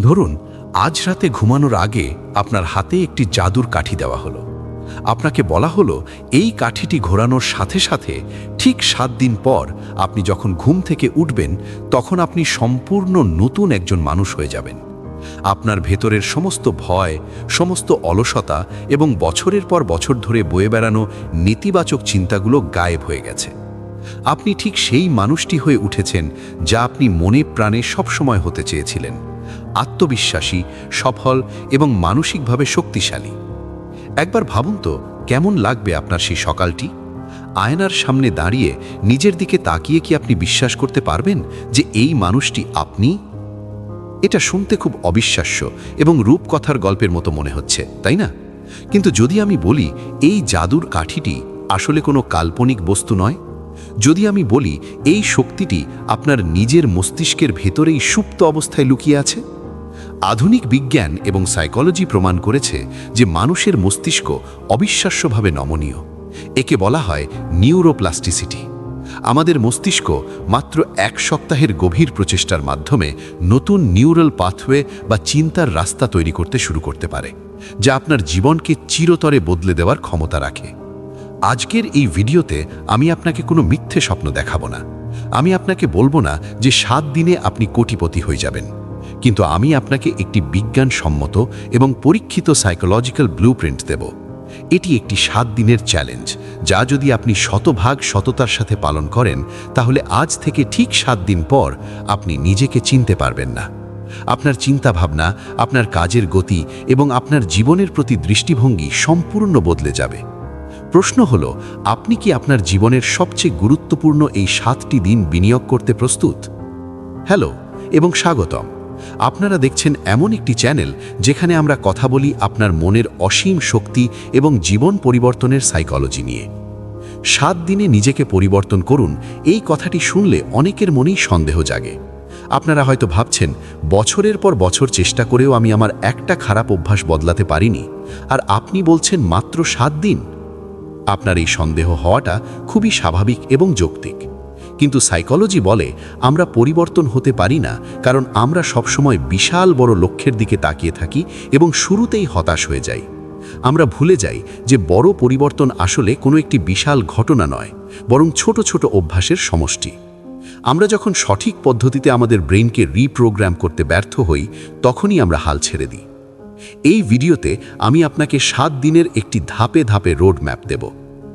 ধরুন, আজ রাতে ঘুমানোর আগে আপনার হাতে একটি জাদুর কাঠি দেওয়া হলো। আপনাকে বলা হলো, এই কাঠিটি ঘোরানোর সাথে সাথে ঠিক সাত দিন পর আপনি যখন ঘুম থেকে উঠবেন, তখন আপনি সম্পূর্ণ নতুন একজন মানুষ হয়ে যাবেন। আপনার ভেতরের সমস্ত ভয়, সমস্ত অলসতা এবং বছরের পর বছর ধরে বয়ে বেড়ানো নেতিবাচক চিন্তাগুলো গায়েব হয়ে গেছে। আপনি ঠিক সেই মানুষটি হয়ে উঠেছেন যা আপনি মনে প্রাণে সবসময় হতে চেয়েছিলেন। আত্মবিশ্বাসী, সফল এবং মানসিকভাবে শক্তিশালী। একবার ভাবুন তো, কেমন লাগবে আপনার সেই সকালটি? আয়নার সামনে দাঁড়িয়ে নিজের দিকে তাকিয়ে কি আপনি বিশ্বাস করতে পারবেন যে এই মানুষটি আপনি? এটা শুনতে খুব অবিশ্বাস্য এবং রূপকথার গল্পের মতো মনে হচ্ছে, তাই না? কিন্তু যদি আমি বলি, এই জাদুর কাঠিটি আসলে কোনো কাল্পনিক বস্তু নয়? যদি আমি বলি, এই শক্তিটি আপনার নিজের মস্তিষ্কের ভেতরেই সুপ্ত অবস্থায় লুকিয়ে আছে? আধুনিক বিজ্ঞান এবং সাইকোলজি প্রমাণ করেছে যে মানুষের মস্তিষ্ক অবিশ্বাস্যভাবে নমনীয়। একে বলা হয় নিউরোপ্লাস্টিসিটি। আমাদের মস্তিষ্ক মাত্র এক সপ্তাহের গভীর প্রচেষ্টার মাধ্যমে নতুন নিউরাল পাথওয়ে বা চিন্তার রাস্তা তৈরি করতে শুরু করতে পারে, যা আপনার জীবনকে চিরতরে বদলে দেওয়ার ক্ষমতা রাখে। আজকের এই ভিডিওতে আমি আপনাকে কোনো মিথ্যে স্বপ্ন দেখাবো না। আমি আপনাকে বলব না যে সাত দিনে আপনি কোটিপতি হয়ে যাবেন। কিন্তু আমি আপনাকে একটি বিজ্ঞানসম্মত এবং পরীক্ষিত সাইকোলজিক্যাল ব্লুপ্রিন্ট দেব। এটি একটি সাত দিনের চ্যালেঞ্জ যা যদি আপনি শতভাগ সততার সাথে পালন করেন, তাহলে আজ থেকে ঠিক সাত দিন পর আপনি নিজেকে চিনতে পারবেন না। আপনার চিন্তাভাবনা, আপনার কাজের গতি এবং আপনার জীবনের প্রতি দৃষ্টিভঙ্গি সম্পূর্ণ বদলে যাবে। প্রশ্ন হল, আপনি কি আপনার জীবনের সবচেয়ে গুরুত্বপূর্ণ এই সাতটি দিন বিনিয়োগ করতে প্রস্তুত? হ্যালো, এবং স্বাগতম। আপনারা দেখছেন এমন একটি চ্যানেল যেখানে আমরা কথা বলি আপনার মনের অসীম শক্তি এবং জীবন পরিবর্তনের সাইকোলজি নিয়ে। সাত দিনে নিজেকে পরিবর্তন করুন, এই কথাটি শুনলে অনেকের মনেই সন্দেহ জাগে। আপনারা হয়তো ভাবছেন, বছরের পর বছর চেষ্টা করেও আমি আমার একটা খারাপ অভ্যাস বদলাতে পারিনি, আর আপনি বলছেন মাত্র সাত দিন? আপনার এই সন্দেহ হওয়াটা খুবই স্বাভাবিক এবং যৌক্তিক। কিন্তু সাইকোলজি বলে আমরা পরিবর্তন হতে পারি না, কারণ আমরা সবসময় বিশাল বড় লক্ষ্যের দিকে তাকিয়ে থাকি এবং শুরুতেই হতাশ হয়ে যাই। আমরা ভুলে যাই যে বড় পরিবর্তন আসলে কোনো একটি বিশাল ঘটনা নয়, বরং ছোট ছোট অভ্যাসের সমষ্টি। আমরা যখন সঠিক পদ্ধতিতে আমাদের ব্রেনকে রিপ্রোগ্রাম করতে ব্যর্থ হই, তখনই আমরা হাল ছেড়ে দিই। এই ভিডিওতে আমি আপনাকে সাত দিনের একটি ধাপে ধাপে রোড ম্যাপ দেব।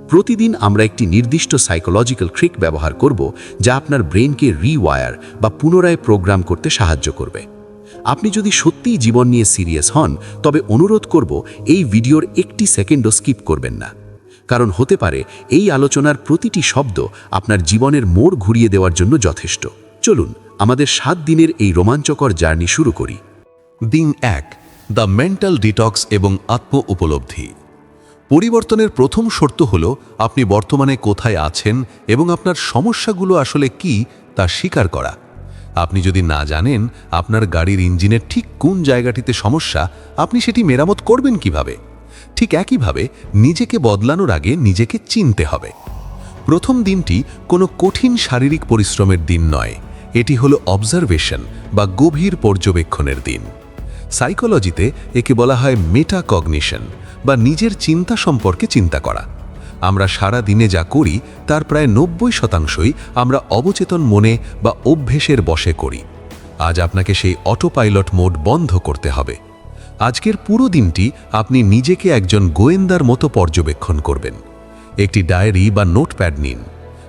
প্রতিদিন আমরা একটি নির্দিষ্ট সাইকোলজিক্যাল ট্রিক ব্যবহার করব যা আপনার ব্রেনকে রিওয়ায়ার বা পুনরায় প্রোগ্রাম করতে সাহায্য করবে। আপনি যদি সত্যিই জীবন নিয়ে সিরিয়াস হন, তবে অনুরোধ করব এই ভিডিওর একটি সেকেন্ডও স্কিপ করবেন না। কারণ হতে পারে এই আলোচনার প্রতিটি শব্দ আপনার জীবনের মোড় ঘুরিয়ে দেওয়ার জন্য যথেষ্ট। চলুন, আমাদের সাত দিনের এই রোমাঞ্চকর জার্নি শুরু করি। দিন এক, দ্য মেন্টাল ডিটক্স এবং আত্ম উপলব্ধি। পরিবর্তনের প্রথম শর্ত হল, আপনি বর্তমানে কোথায় আছেন এবং আপনার সমস্যাগুলো আসলে কি তা স্বীকার করা। আপনি যদি না জানেন আপনার গাড়ির ইঞ্জিনের ঠিক কোন জায়গাটিতে সমস্যা, আপনি সেটি মেরামত করবেন কীভাবে? ঠিক একইভাবে নিজেকে বদলানোর আগে নিজেকে চিনতে হবে। প্রথম দিনটি কোনো কঠিন শারীরিক পরিশ্রমের দিন নয়, এটি হলো অবজারভেশন বা গভীর পর্যবেক্ষণের দিন। সাইকোলজিতে একে বলা হয় মেটাকগনিশন বা নিজের চিন্তা সম্পর্কে চিন্তা করা। আমরা সারা দিনে যা করি, তার প্রায় নব্বই শতাংশই আমরা অবচেতন মনে বা অভ্যেসের বশে করি। আজ আপনাকে সেই অটো পাইলট মোড বন্ধ করতে হবে। আজকের পুরো দিনটি আপনি নিজেকে একজন গোয়েন্দার মতো পর্যবেক্ষণ করবেন। একটি ডায়েরি বা নোটপ্যাড নিন।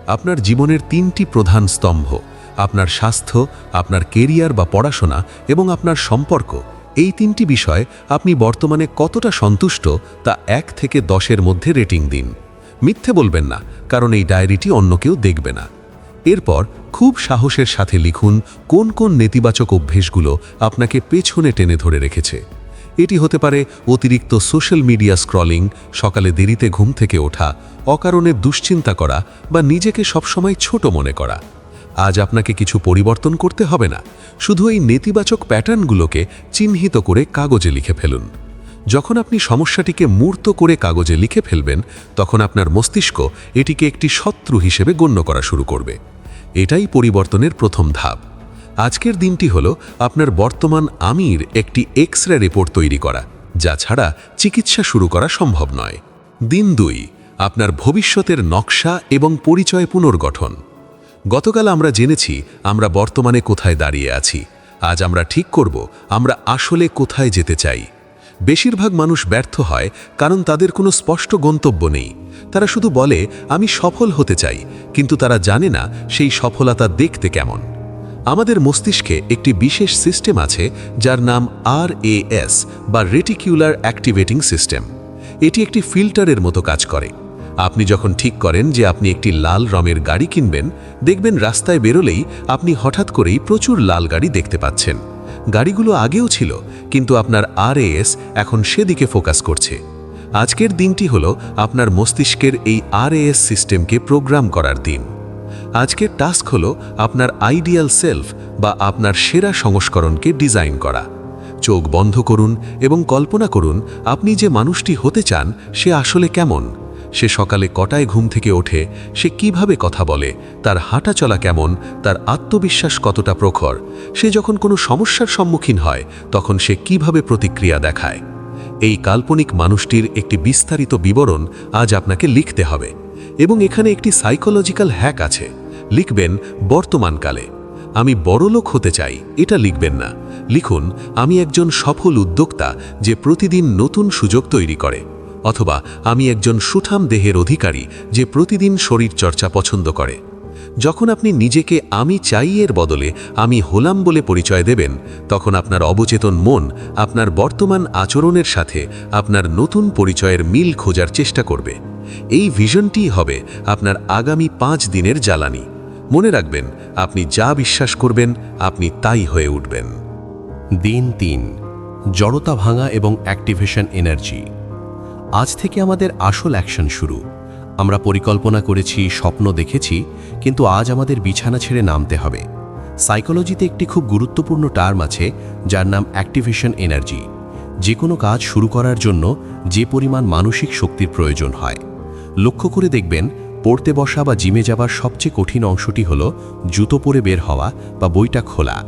আপনার জীবনের তিনটি প্রধান স্তম্ভ, আপনার স্বাস্থ্য, আপনার কেরিয়ার বা পড়াশোনা এবং আপনার সম্পর্ক। এই তিনটি বিষয় আপনি বর্তমানে কতটা সন্তুষ্ট তা এক থেকে দশের মধ্যে রেটিং দিন। মিথ্যে বলবেন না, কারণ এই ডায়েরিটি অন্য কেউ দেখবে না। এরপর খুব সাহসের সাথে লিখুন কোন কোন নেতিবাচক অভ্যেসগুলো আপনাকে পেছনে টেনে ধরে রেখেছে। এটি হতে পারে অতিরিক্ত সোশ্যাল মিডিয়া স্ক্রলিং, সকালে দেরিতে ঘুম থেকে ওঠা, অকারণে দুশ্চিন্তা করা বা নিজেকে সবসময় ছোট মনে করা। আজ আপনাকে কিছু পরিবর্তন করতে হবে না। শুধু এই নেতিবাচক প্যাটার্নগুলোকে চিহ্নিত করে কাগজে লিখে ফেলুন। যখন আপনি সমস্যাটিকে মূর্ত করে কাগজে লিখে ফেলবেন, তখন আপনার মস্তিষ্ক এটিকে একটি শত্রু হিসেবে গণ্য করা শুরু করবে। এটাই পরিবর্তনের প্রথম ধাপ। আজকের দিনটি হল আপনার বর্তমান আমির একটি এক্স রে রিপোর্ট তৈরি করা, যা ছাড়া চিকিৎসা শুরু করা সম্ভব নয়। দিন দুই, আপনার ভবিষ্যতের নকশা এবং পরিচয় পুনর্গঠন। গতকাল আমরা জেনেছি আমরা বর্তমানে কোথায় দাঁড়িয়ে আছি। আজ আমরা ঠিক করব আমরা আসলে কোথায় যেতে চাই। বেশিরভাগ মানুষ ব্যর্থ হয় কারণ তাদের কোনো স্পষ্ট গন্তব্য নেই। তারা শুধু বলে, আমি সফল হতে চাই। কিন্তু তারা জানে না সেই সফলতা দেখতে কেমন। আমাদের মস্তিষ্কে একটি বিশেষ সিস্টেম আছে যার নাম আর বা রেটিকিউলার অ্যাক্টিভেটিং সিস্টেম। এটি একটি ফিল্টারের মতো কাজ করে। আপনি যখন ঠিক করেন যে আপনি একটি লাল রঙের গাড়ি কিনবেন, দেখবেন রাস্তায় বেরোলেই আপনি হঠাৎ করেই প্রচুর লাল গাড়ি দেখতে পাচ্ছেন। গাড়িগুলো আগেও ছিল, কিন্তু আপনার আর এখন সেদিকে ফোকাস করছে। আজকের দিনটি হলো আপনার মস্তিষ্কের এই আর সিস্টেমকে প্রোগ্রাম করার দিন। আজকের টাস্ক হলো আপনার আইডিয়াল সেলফ বা আপনার সেরা সংস্করণকে ডিজাইন করা। চোখ বন্ধ করুন এবং কল্পনা করুন, আপনি যে মানুষটি হতে চান, সে আসলে কেমন? সে সকালে কটায় ঘুম থেকে ওঠে, সে কীভাবে কথা বলে, তার হাঁটা চলা কেমন, তার আত্মবিশ্বাস কতটা প্রখর, সে যখন কোনো সমস্যার সম্মুখীন হয়, তখন সে কীভাবে প্রতিক্রিয়া দেখায়। এই কাল্পনিক মানুষটির একটি বিস্তারিত বিবরণ আজ আপনাকে লিখতে হবে এবং এখানে একটি সাইকোলজিক্যাল হ্যাক আছে। লিখবেন বর্তমানকালে আমি বড়লোক হতে চাই, এটা লিখবেন না। লিখুন, আমি একজন সফল উদ্যোক্তা যে প্রতিদিন নতুন সুযোগ তৈরি করে। অথবা আমি একজন সুঠাম দেহের অধিকারী যে প্রতিদিন শরীর চর্চা পছন্দ করে। যখন আপনি নিজেকে আমি চাই এর বদলে আমি হলাম বলে পরিচয় দেবেন, তখন আপনার অবচেতন মন আপনার বর্তমান আচরণের সাথে আপনার নতুন পরিচয়ের মিল খোঁজার চেষ্টা করবে। এই ভিশনটিই হবে আপনার আগামী পাঁচ দিনের জ্বালানি। মনে রাখবেন, আপনি যা বিশ্বাস করবেন, আপনি তাই হয়ে উঠবেন। দিন তিন, জড়তা ভাঙা এবং অ্যাক্টিভেশন এনার্জি। আজ থেকে আমাদের আসল অ্যাকশন শুরু। আমরা পরিকল্পনা করেছি, স্বপ্ন দেখেছি, কিন্তু আজ আমাদের বিছানা ছেড়ে নামতে হবে। সাইকোলজিতে একটি খুব গুরুত্বপূর্ণ টার্ম আছে, যার নাম অ্যাক্টিভেশন এনার্জি। যে কোনো কাজ শুরু করার জন্য যে পরিমাণ মানসিক শক্তির প্রয়োজন হয়। লক্ষ্য করে দেখবেন, পড়তে বসা বা জিমে যাবার সবচেয়ে কঠিন অংশটি হল জুতো পরে বের হওয়া বা বইটা খোলা।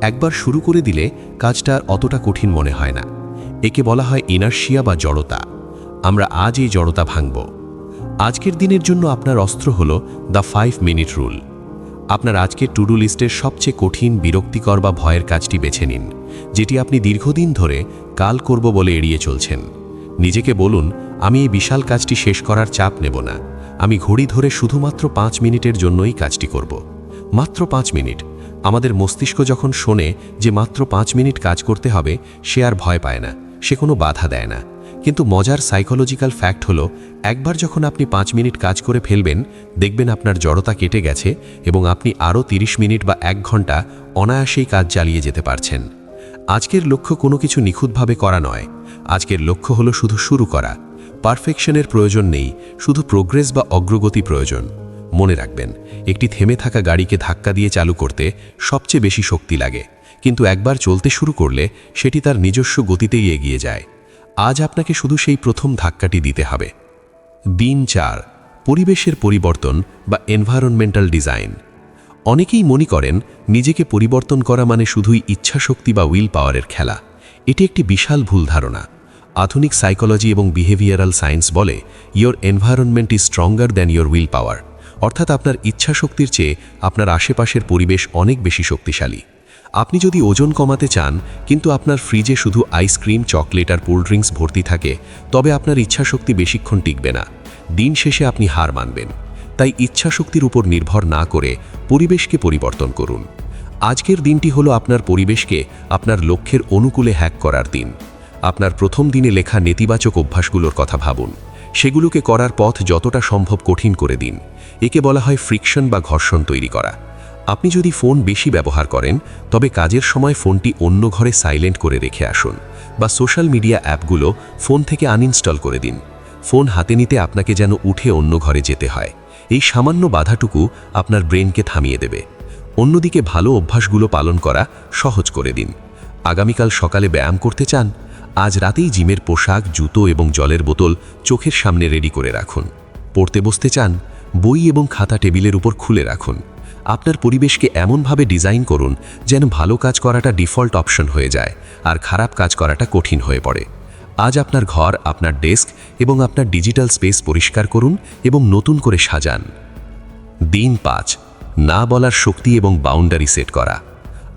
একবার শুরু করে দিলে কাজটা অতটা কঠিন মনে হয় না। একে বলা হয় ইনার্শিয়া বা জড়তা। আমরা আজ এই জড়তা ভাঙব। আজকের দিনের জন্য আপনার অস্ত্র হল দ্য ফাইভ মিনিট রুল। আপনার আজকের টুডু লিস্টের সবচেয়ে কঠিন, বিরক্তিকর বা ভয়ের কাজটি বেছে নিন, যেটি আপনি দীর্ঘদিন ধরে কাল করব বলে এড়িয়ে চলছেন। নিজেকে বলুন, আমি এই বিশাল কাজটি শেষ করার চাপ নেব না। আমি ঘড়ি ধরে শুধুমাত্র পাঁচ মিনিটের জন্যই কাজটি করব। মাত্র পাঁচ মিনিট। আমাদের মস্তিষ্ক যখন শোনে যে মাত্র পাঁচ মিনিট কাজ করতে হবে, সে আর ভয় পায় না। সে কোনো বাধা দেয় না। কিন্তু মজার সাইকোলজিক্যাল ফ্যাক্ট হলো, একবার যখন আপনি পাঁচ মিনিট কাজ করে ফেলবেন, দেখবেন আপনার জড়তা কেটে গেছে এবং আপনি আরও ৩০ মিনিট বা এক ঘণ্টা অনায়াসেই কাজ চালিয়ে যেতে পারছেন। আজকের লক্ষ্য কোনো কিছু নিখুঁতভাবে করা নয়। আজকের লক্ষ্য হলো শুধু শুরু করা। পারফেকশনের প্রয়োজন নেই, শুধু প্রোগ্রেস বা অগ্রগতি প্রয়োজন। মনে রাখবেন, একটি থেমে থাকা গাড়িকে ধাক্কা দিয়ে চালু করতে সবচেয়ে বেশি শক্তি লাগে। কিন্তু একবার চলতে শুরু করলে, সেটি তার নিজস্ব গতিতেই এগিয়ে যায়। আজ আপনাকে শুধু সেই প্রথম ধাক্কাটি দিতে হবে। দিন চার, পরিবেশের পরিবর্তন বা এনভায়রনমেন্টাল ডিজাইন অনেকেই মনে করেন, নিজেকে পরিবর্তন করা মানে শুধুই ইচ্ছাশক্তি বা উইল পাওয়ারের খেলা। এটি একটি বিশাল ভুল ধারণা। আধুনিক সাইকোলজি এবং বিহেভিয়ারাল সায়েন্স বলে your environment is stronger than your will power অর্থাৎ আপনার ইচ্ছাশক্তির চেয়ে আপনার আশেপাশের পরিবেশ অনেক বেশি শক্তিশালী। আপনি যদি ওজন কমাতে চান, কিন্তু আপনার ফ্রিজে শুধু আইসক্রিম চকলেট আর কোল্ড ড্রিঙ্কস ভর্তি থাকে, তবে আপনার ইচ্ছাশক্তি বেশিক্ষণ টিকবে না। দিন শেষে আপনি হার মানবেন। তাই ইচ্ছাশক্তির উপর নির্ভর না করে পরিবেশকে পরিবর্তন করুন। আজকের দিনটি হলো আপনার পরিবেশকে আপনার লক্ষ্যের অনুকূলে হ্যাক করার দিন। আপনার প্রথম দিনে লেখা নেতিবাচক অভ্যাসগুলোর কথা ভাবুন। সেগুলোকে করার পথ যতটা সম্ভব কঠিন করে দিন। একে বলা হয় ফ্রিকশন বা ঘর্ষণ তৈরি করা। আপনি যদি ফোন বেশি ব্যবহার করেন, তবে কাজের সময় ফোনটি অন্য ঘরে সাইলেন্ট করে রেখে আসুন বা সোশ্যাল মিডিয়া অ্যাপগুলো ফোন থেকে আনইনস্টল করে দিন। ফোন হাতে নিতে আপনাকে যেন উঠে অন্য ঘরে যেতে হয়। এই সামান্য বাধাটুকু আপনার ব্রেনকে থামিয়ে দেবে। অন্যদিকে ভালো অভ্যাসগুলো পালন করা সহজ করে দিন। আগামীকাল সকালে ব্যায়াম করতে চান, আজ রাতেই জিমের পোশাক, জুতো এবং জলের বোতল চোখের সামনে রেডি করে রাখুন। পড়তে বসতে চান, বই এবং খাতা টেবিলের উপর খুলে রাখুন। আপনার পরিবেশকে এমনভাবে ডিজাইন করুন যেন ভালো কাজ করাটা ডিফল্ট অপশন হয়ে যায় আর খারাপ কাজ করাটা কঠিন হয়ে পড়ে। আজ আপনার ঘর, আপনার ডেস্ক এবং আপনার ডিজিটাল স্পেস পরিষ্কার করুন এবং নতুন করে সাজান। দিন পাঁচ, না বলার শক্তি এবং বাউন্ডারি সেট করা।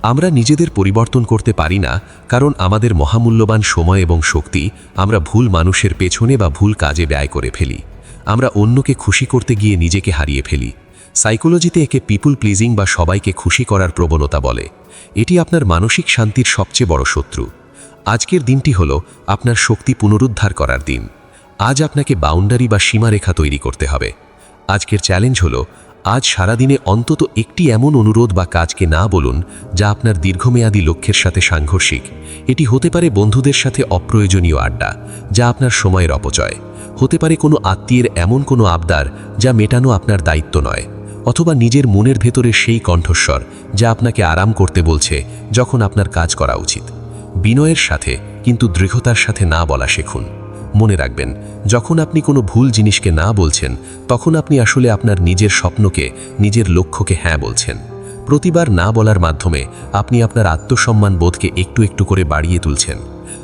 আমরা নিজেদের পরিবর্তন করতে পারি না কারণ আমাদের মহামূল্যবান সময় এবং শক্তি আমরা ভুল মানুষের পেছনে বা ভুল কাজে ব্যয় করে ফেলি। আমরা অন্যকে খুশি করতে গিয়ে নিজেকে হারিয়ে ফেলি। সাইকোলজিতে একে পিপুল প্লিজিং বা সবাইকে খুশি করার প্রবণতা বলে। এটি আপনার মানসিক শান্তির সবচেয়ে বড় শত্রু। আজকের দিনটি হল আপনার শক্তি পুনরুদ্ধার করার দিন। আজ আপনাকে বাউন্ডারি বা সীমারেখা তৈরি করতে হবে। আজকের চ্যালেঞ্জ হল, আজ সারাদিনে অন্তত একটি এমন অনুরোধ বা কাজকে না বলুন, যা আপনার দীর্ঘমেয়াদী লক্ষ্যের সাথে সাংঘর্ষিক। এটি হতে পারে বন্ধুদের সাথে অপ্রয়োজনীয় আড্ডা, যা আপনার সময়ের অপচয়। হতে পারে কোনো আত্মীয়ের এমন কোনো আবদার, যা মেটানো আপনার দায়িত্ব নয়। অথবা নিজের মনের ভেতরে সেই কণ্ঠস্বর যা আপনাকে আরাম করতে বলছে যখন আপনার কাজ করা উচিত। বিনয়ের সাথে, কিন্তু দৃঢ়তার সাথে না বলা শিখুন। মনে রাখবেন, যখন আপনি কোনো ভুল জিনিসকে না বলছেন, তখন আপনি আসলে আপনার নিজের স্বপ্নকে, নিজের লক্ষ্যকে হ্যাঁ বলছেন। প্রতিবার না বলার মাধ্যমে আপনি আপনার আত্মসম্মান বোধকে একটু একটু করে বাড়িয়ে তুলছেন।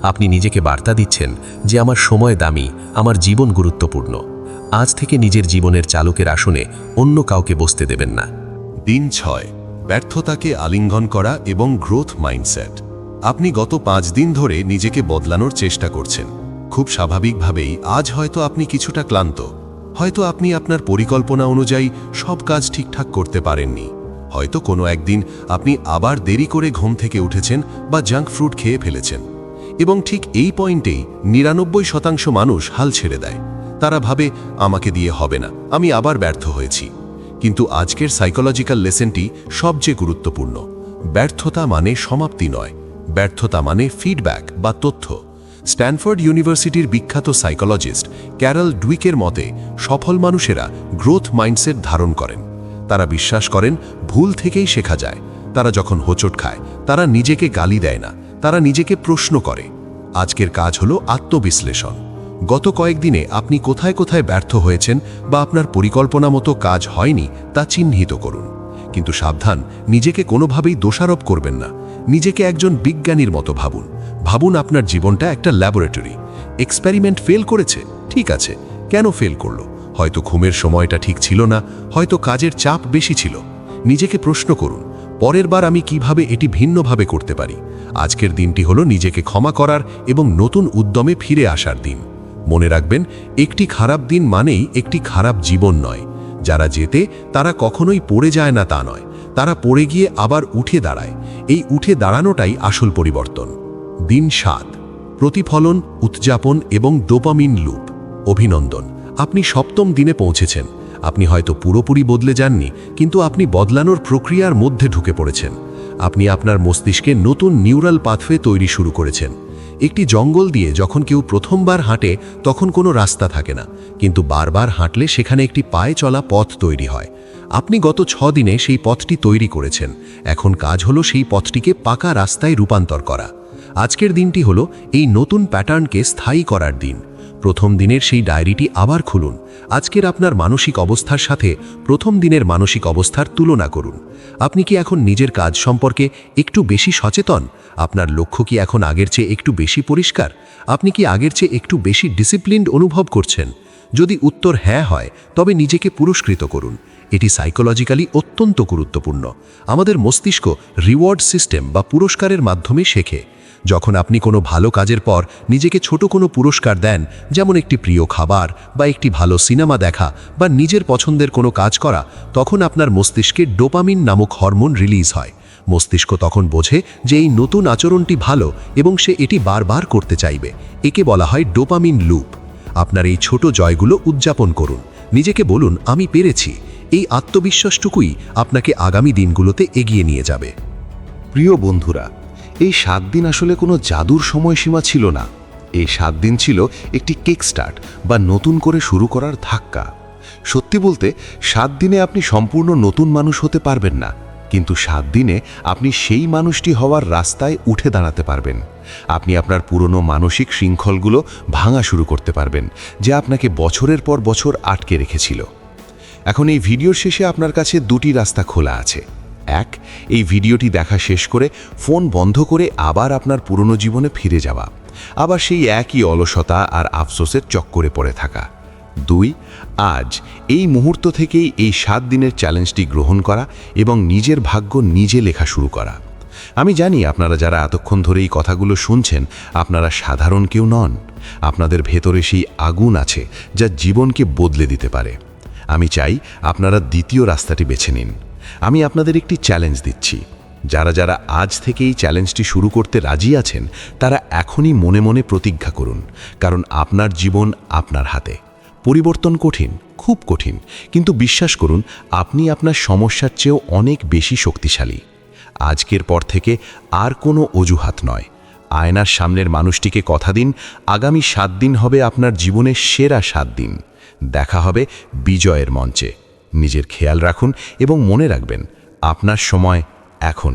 আপনি নিজেকে বার্তা দিচ্ছেন যে, আমার সময় দামি, আমার জীবন গুরুত্বপূর্ণ। আজ থেকে নিজের জীবনের চালকের আসনে অন্য কাউকে বসতে দেবেন না। দিন ছয়, ব্যর্থতাকে আলিঙ্গন করা এবং গ্রোথ মাইন্ডসেট আপনি গত পাঁচ দিন ধরে নিজেকে বদলানোর চেষ্টা করছেন। খুব স্বাভাবিকভাবেই আজ হয়তো আপনি কিছুটা ক্লান্ত। হয়তো আপনি আপনার পরিকল্পনা অনুযায়ী সব কাজ ঠিকঠাক করতে পারেননি। হয়তো কোনো একদিন আপনি আবার দেরি করে ঘুম থেকে উঠেছেন বা জাঙ্ক ফ্রুট খেয়ে ফেলেছেন। এবং ঠিক এই পয়েন্টেই নিরানব্বই শতাংশ মানুষ হাল ছেড়ে দেয়। তারা ভাবে, আমাকে দিয়ে হবে না। আমি আবার ব্যর্থ হয়েছি। কিন্তু আজকের সাইকোলজিক্যাল লেসেনটি সবচেয়ে গুরুত্বপূর্ণ। ব্যর্থতা মানে সমাপ্তি নয়। ব্যর্থতা মানে ফিডব্যাক বা তথ্য। স্ট্যানফোর্ড ইউনিভার্সিটির বিখ্যাত সাইকোলজিস্ট ক্যারল ডুইকের মতে, সফল মানুষেরা গ্রোথ মাইন্ডসেট ধারণ করেন। তারা বিশ্বাস করেন, ভুল থেকেই শেখা যায়। তারা যখন হোঁচট খায়, তারা নিজেকে গালি দেয় না। তারা নিজেকে প্রশ্ন করে। আজকের কাজ হলো আত্মবিশ্লেষণ। গত কয়েকদিনে আপনি কোথায় কোথায় ব্যর্থ হয়েছেন বা আপনার পরিকল্পনা মতো কাজ হয়নি তা চিহ্নিত করুন। কিন্তু সাবধান, নিজেকে কোনোভাবেই দোষারোপ করবেন না। নিজেকে একজন বিজ্ঞানীর মতো ভাবুন। ভাবুন আপনার জীবনটা একটা ল্যাবরেটরি। এক্সপেরিমেন্ট ফেল করেছে? ঠিক আছে। কেন ফেল করল? হয়তো ঘুমের সময়টা ঠিক ছিল না, হয়তো কাজের চাপ বেশি ছিল। নিজেকে প্রশ্ন করুন, পরের বার আমি কীভাবে এটি ভিন্নভাবে করতে পারি? আজকের দিনটি হলো নিজেকে ক্ষমা করার এবং নতুন উদ্যমে ফিরে আসার দিন। মনে রাখবেন, একটি খারাপ দিন মানেই একটি খারাপ জীবন নয়। যারা যেতে তারা কখনোই পড়ে যায় না তা নয়। তারা পড়ে গিয়ে আবার উঠে দাঁড়ায়। এই উঠে দাঁড়ানোটাই আসল পরিবর্তন। দিন সাত। প্রতিফলন, উদযাপন এবং ডোপামিন লুপ। অভিনন্দন। আপনি সপ্তম দিনে পৌঁছেছেন। আপনি হয়তো পুরোপুরি বদলে যাননি, কিন্তু আপনি বদলানোর প্রক্রিয়ার মধ্যে ঢুকে পড়েছেন। আপনি আপনার মস্তিষ্কে নতুন নিউরাল পাথওয়ে তৈরি শুরু করেছেন। একটি জঙ্গল দিয়ে যখন কেউ প্রথমবার হাঁটে, তখন কোনো রাস্তা থাকে না। কিন্তু বারবার হাঁটলে সেখানে একটি পায়ে চলা পথ তৈরি হয়। আপনি গত ছ দিনে সেই পথটি তৈরি করেছেন। এখন কাজ হলো সেই পথটিকে পাকা রাস্তায় রূপান্তর করা। আজকের দিনটি হলো এই নতুন প্যাটার্নকে স্থায়ী করার দিন। প্রথম দিনের সেই ডায়েরিটি আবার খুলুন। আজকের আপনার মানসিক অবস্থার সাথে প্রথম দিনের মানসিক অবস্থার তুলনা করুন। আপনি কি এখন নিজের কাজ সম্পর্কে একটু বেশি সচেতন? আপনার লক্ষ্য কি এখন আগের চেয়ে একটু বেশি পরিষ্কার? আপনি কি আগের চেয়ে একটু বেশি ডিসিপ্লিনড অনুভব করছেন? যদি উত্তর হ্যাঁ হয়, তবে নিজেকে পুরস্কৃত করুন। এটি সাইকোলজিক্যালি অত্যন্ত গুরুত্বপূর্ণ। আমাদের মস্তিষ্ক রিওয়ার্ড সিস্টেম বা পুরস্কারের মাধ্যমে শেখে। যখন আপনি কোনো ভালো কাজের পর নিজেকে ছোট কোনো পুরস্কার দেন, যেমন একটি প্রিয় খাবার বা একটি ভালো সিনেমা দেখা বা নিজের পছন্দের কোনো কাজ করা, তখন আপনার মস্তিষ্কে ডোপামিন নামক হরমোন রিলিজ হয়। মস্তিষ্ক তখন বোঝে যে এই নতুন আচরণটি ভালো এবং সে এটি বারবার করতে চাইবে। একে বলা হয় ডোপামিন লুপ। আপনার এই ছোট জয়গুলো উদযাপন করুন। নিজেকে বলুন, আমি পেরেছি। এই আত্মবিশ্বাসটুকুই আপনাকে আগামী দিনগুলোতে এগিয়ে নিয়ে যাবে। প্রিয় বন্ধুরা এই সাত দিন আসলে কোনো জাদুর সময়সীমা ছিল না। এই সাত দিন ছিল একটি কেক স্টার্ট বা নতুন করে শুরু করার ধাক্কা। সত্যি বলতে, সাত দিনে আপনি সম্পূর্ণ নতুন মানুষ হতে পারবেন না, কিন্তু সাত দিনে আপনি সেই মানুষটি হওয়ার রাস্তায় উঠে দাঁড়াতে পারবেন। আপনি আপনার পুরনো মানসিক শৃঙ্খলগুলো ভাঙা শুরু করতে পারবেন, যা আপনাকে বছরের পর বছর আটকে রেখেছিল। এখন এই ভিডিওর শেষে আপনার কাছে দুটি রাস্তা খোলা আছে। এক, এই ভিডিওটি দেখা শেষ করে ফোন বন্ধ করে আবার আপনার পুরনো জীবনে ফিরে যাওয়া। আবার সেই একই অলসতা আর আফসোসের চক্করে পড়ে থাকা। দুই, আজ এই মুহূর্ত থেকেই এই সাত দিনের চ্যালেঞ্জটি গ্রহণ করা এবং নিজের ভাগ্য নিজে লেখা শুরু করা। আমি জানি আপনারা যারা এতক্ষণ ধরে এই কথাগুলো শুনছেন, আপনারা সাধারণ কেউ নন। আপনাদের ভেতরে সেই আগুন আছে যা জীবনকে বদলে দিতে পারে। আমি চাই আপনারা দ্বিতীয় রাস্তাটি বেছে নিন। আমি আপনাদের একটি চ্যালেঞ্জ দিচ্ছি। যারা যারা আজ থেকে এই চ্যালেঞ্জটি শুরু করতে রাজি আছেন, তারা এখনই মনে মনে প্রতিজ্ঞা করুন, কারণ আপনার জীবন আপনার হাতে। পরিবর্তন কঠিন, খুব কঠিন, কিন্তু বিশ্বাস করুন, আপনি আপনার সমস্যার চেয়েও অনেক বেশি শক্তিশালী। আজকের পর থেকে আর কোনো অজুহাত নয়। আয়নার সামনের মানুষটিকে কথা দিন, আগামী সাত দিন হবে আপনার জীবনের সেরা সাত দিন। দেখা হবে বিজয়ের মঞ্চে। নিজের খেয়াল রাখুন এবং মনে রাখবেন আপনার সময় এখন